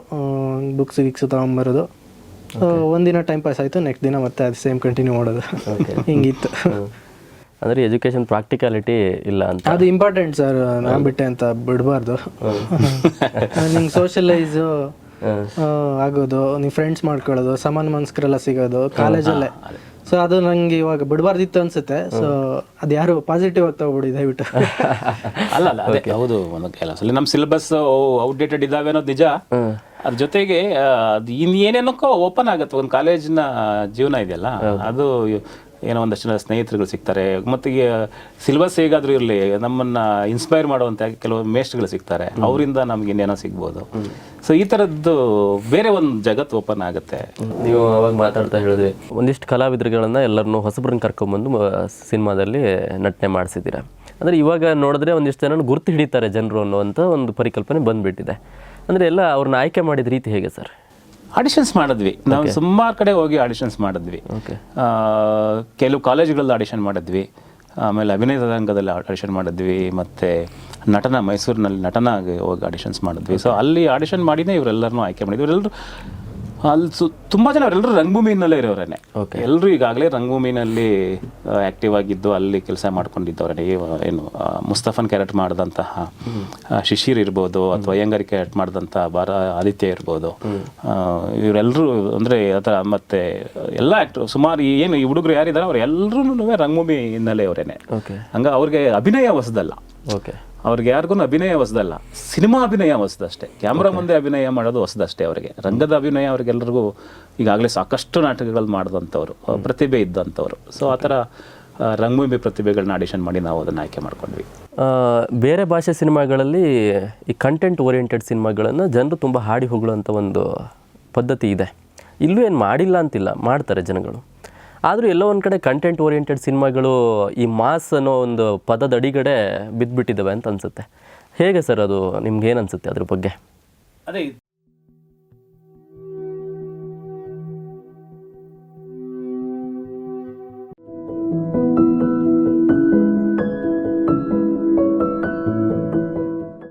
ಬುಕ್ಸ್ ಗಿಕ್ಸ್ ತಗೊಂಬರೋದು. ಸೊ ಒಂದಿನ ಟೈಮ್ ಪಾಸ್ ಆಯಿತು ನೆಕ್ಸ್ಟ್ ದಿನ ಮತ್ತೆ ಅದು ಸೇಮ್ ಕಂಟಿನ್ಯೂ ಮಾಡೋದು. ಹಿಂಗಿತ್ತು. ಅಂದರೆ ಎಜುಕೇಷನ್ ಪ್ರಾಕ್ಟಿಕಾಲಿಟಿ ಇಲ್ಲ ಅಂತ. ಅದು ಇಂಪಾರ್ಟೆಂಟ್ ಸರ್ ನಾನು ಬಿಟ್ಟೆ ಅಂತ ಬಿಡಬಾರ್ದು. ನಿಂಗೆ ಸೋಷಲೈಸು ಆಗೋದು ನೀವು ಫ್ರೆಂಡ್ಸ್ ಮಾಡ್ಕೊಳ್ಳೋದು ಸಮಾನ ಮನಸ್ಕರೆಲ್ಲ ಸಿಗೋದು ಕಾಲೇಜಲ್ಲೇ ಸೊ ಅದು ನಂಗೆ ಇವಾಗ ಬಿಡಬಾರ್ದಿತ್ತು ಅನ್ಸುತ್ತೆ. ಸೊ ಅದು ಯಾರು ಪಾಸಿಟಿವ್ ಆಗಿ ತಗೊಬಿಡಿ ದಯವಿಟ್ಟು. ಅಲ್ಲ ಅಲ್ಲ ಅದೇ. ಹೌದು ಒಂದು ಕೆಲಸಲ್ಲಿ ನಮ್ಮ ಸಿಲೆಬಸ್ ಔಟ್ಡೇಟೆಡ್ ಇದಾವೆ ಅನ್ನೋದು ನಿಜ. ಅದ್ರ ಜೊತೆಗೆ ಅದು ಇನ್ನೇನೇನಕ್ಕೋ ಓಪನ್ ಆಗುತ್ತೆ. ಒಂದು ಕಾಲೇಜಿನ ಜೀವನ ಇದೆಯಲ್ಲ ಅದು ಏನೋ ಒಂದಷ್ಟು ಜನ ಸ್ನೇಹಿತರುಗಳು ಸಿಗ್ತಾರೆ. ಮತ್ತೆ ಸಿಲೆಬಸ್ ಹೇಗಾದ್ರೂ ಇರಲಿ ನಮ್ಮನ್ನ ಇನ್ಸ್ಪೈರ್ ಮಾಡುವಂತ ಕೆಲವು ಮೇಷ್ಟ್ರುಗಳು ಸಿಗ್ತಾರೆ. ಅವರಿಂದ ನಮ್ಗೆ ಇನ್ನೇನೋ ಸಿಗ್ಬೋದು. ಸೊ ಈ ಥರದ್ದು ಬೇರೆ ಒಂದು ಜಗತ್ತು ಓಪನ್ ಆಗುತ್ತೆ. ನೀವು ಅವಾಗ ಮಾತಾಡ್ತಾ ಹೇಳಿದ್ರಿ ಒಂದಿಷ್ಟು ಕಲಾವಿದರುಗಳನ್ನ ಎಲ್ಲರನ್ನೂ ಹೊಸಬ್ರನ್ನ ಕರ್ಕೊಂಬಂದು ಸಿನಿಮಾದಲ್ಲಿ ನಟನೆ ಮಾಡಿಸಿದ್ದೀರಾ? ಅಂದರೆ ಇವಾಗ ನೋಡಿದ್ರೆ ಒಂದಿಷ್ಟು ಜನ ಗುರ್ತು ಹಿಡಿತಾರೆ ಜನರು ಅನ್ನುವಂಥ ಒಂದು ಪರಿಕಲ್ಪನೆ ಬಂದ್ಬಿಟ್ಟಿದೆ. ಅಂದರೆ ಎಲ್ಲ ಅವ್ರನ್ನ ಆಯ್ಕೆ ಮಾಡಿದ ರೀತಿ ಹೇಗೆ ಸರ್? ಆಡಿಷನ್ಸ್ ಮಾಡಿದ್ವಿ. ನಾವು ಸುಮಾರು ಕಡೆ ಹೋಗಿ ಆಡಿಷನ್ಸ್ ಮಾಡಿದ್ವಿ. ಓಕೆ ಕೆಲವು ಕಾಲೇಜುಗಳಲ್ಲಿ ಆಡಿಷನ್ ಮಾಡಿದ್ವಿ. ಆಮೇಲೆ ಅಭಿನಯದ ರಂಗದಲ್ಲಿ ಆಡಿಷನ್ ಮಾಡಿದ್ವಿ, ಮತ್ತು ನಟನ ಮೈಸೂರಿನಲ್ಲಿ ನಟನಾಗಿ ಹೋಗಿ ಆಡಿಷನ್ಸ್ ಮಾಡಿದ್ವಿ. ಸೊ ಅಲ್ಲಿ ಆಡಿಷನ್ ಮಾಡಿನೇ ಇವರೆಲ್ಲರನ್ನೂ ಆಯ್ಕೆ ಮಾಡಿದ್ವಿ ಇವರೆಲ್ಲರೂ ಅಲ್ಲಿ ಸು ತುಂಬ ಜನ ಅವರೆಲ್ಲರೂ ರಂಗಭೂಮಿನಲ್ಲೇ ಇರೋರೇನೆ. ಎಲ್ಲರೂ ಈಗಾಗಲೇ ರಂಗಭೂಮಿನಲ್ಲಿ ಆ್ಯಕ್ಟಿವ್ ಆಗಿದ್ದು ಅಲ್ಲಿ ಕೆಲಸ ಮಾಡ್ಕೊಂಡಿದ್ದವರೇ ಏನು ಮುಸ್ತಫನ್ ಕ್ಯಾರೆಟ್ ಮಾಡಿದಂತಹ ಆ, ಶಿಶಿರ್ ಇರ್ಬೋದು ಅಥವಾ ಅಯ್ಯಂಗಾರಿ ಕ್ಯಾರೆಟ್ ಮಾಡಿದಂಥ ಬಾರ ಆದಿತ್ಯ ಇರ್ಬೋದು. ಇವರೆಲ್ಲರೂ ಅಂದರೆ ಅಥವಾ ಮತ್ತೆ ಎಲ್ಲ ಆ್ಯಕ್ಟ್ರು ಸುಮಾರು ಏನು ಈ ಹುಡುಗರು ಯಾರಿದ್ದಾರೆ ಅವ್ರು ಎಲ್ಲರೂ ರಂಗಭೂಮಿ ಹಿನ್ನೆಲೆ ಅವರೇನೆ. ಓಕೆ ಹಂಗ ಅವ್ರಿಗೆ ಅಭಿನಯ ಹೊಸದಲ್ಲ. ಓಕೆ ಅವ್ರಿಗೆ ಯಾರಿಗೂ ಅಭಿನಯ ಹೊಸದಲ್ಲ ಸಿನಿಮಾ ಅಭಿನಯ ಹೊಸದಷ್ಟೇ. ಕ್ಯಾಮ್ರಾ ಮುಂದೆ ಅಭಿನಯ ಮಾಡೋದು ಹೊಸದಷ್ಟೇ ಅವರಿಗೆ. ರಂಗದ ಅಭಿನಯ ಅವ್ರಿಗೆಲ್ರಿಗೂ ಈಗಾಗಲೇ ಸಾಕಷ್ಟು ನಾಟಕಗಳು ಮಾಡಿದಂಥವ್ರು ಪ್ರತಿಭೆ ಇದ್ದಂಥವ್ರು. ಸೊ ಆ ಥರ ರಂಗಭೂಮಿ ಪ್ರತಿಭೆಗಳನ್ನ ಆಡಿಷನ್ ಮಾಡಿ ನಾವು ಅದನ್ನು ಆಯ್ಕೆ ಮಾಡ್ಕೊಂಡ್ವಿ. ಬೇರೆ ಭಾಷೆ ಸಿನಿಮಾಗಳಲ್ಲಿ ಈ ಕಂಟೆಂಟ್ ಓರಿಯೆಂಟೆಡ್ ಸಿನಿಮಾಗಳನ್ನು ಜನರು ತುಂಬ ಹಾಡಿ ಹೋಗುವಂಥ ಒಂದು ಪದ್ಧತಿ ಇದೆ. ಇಲ್ಲೂ ಏನು ಮಾಡಿಲ್ಲ ಅಂತಿಲ್ಲ ಮಾಡ್ತಾರೆ ಜನಗಳು. ಆದರೂ ಎಲ್ಲೋ ಒಂದು ಕಡೆ ಕಂಟೆಂಟ್ ಓರಿಯೆಂಟೆಡ್ ಸಿನಿಮಾಗಳು ಈ ಮಾಸ್ ಅನ್ನೋ ಒಂದು ಪದದ ಅಡಿಗಡೆ ಬಿದ್ದುಬಿಟ್ಟಿದ್ದಾವೆ ಅಂತ ಅನಿಸುತ್ತೆ. ಹೇಗೆ ಸರ್ ಅದು ನಿಮ್ಗೆ ಏನು ಅನಿಸುತ್ತೆ ಅದ್ರ ಬಗ್ಗೆ? ಅದೇ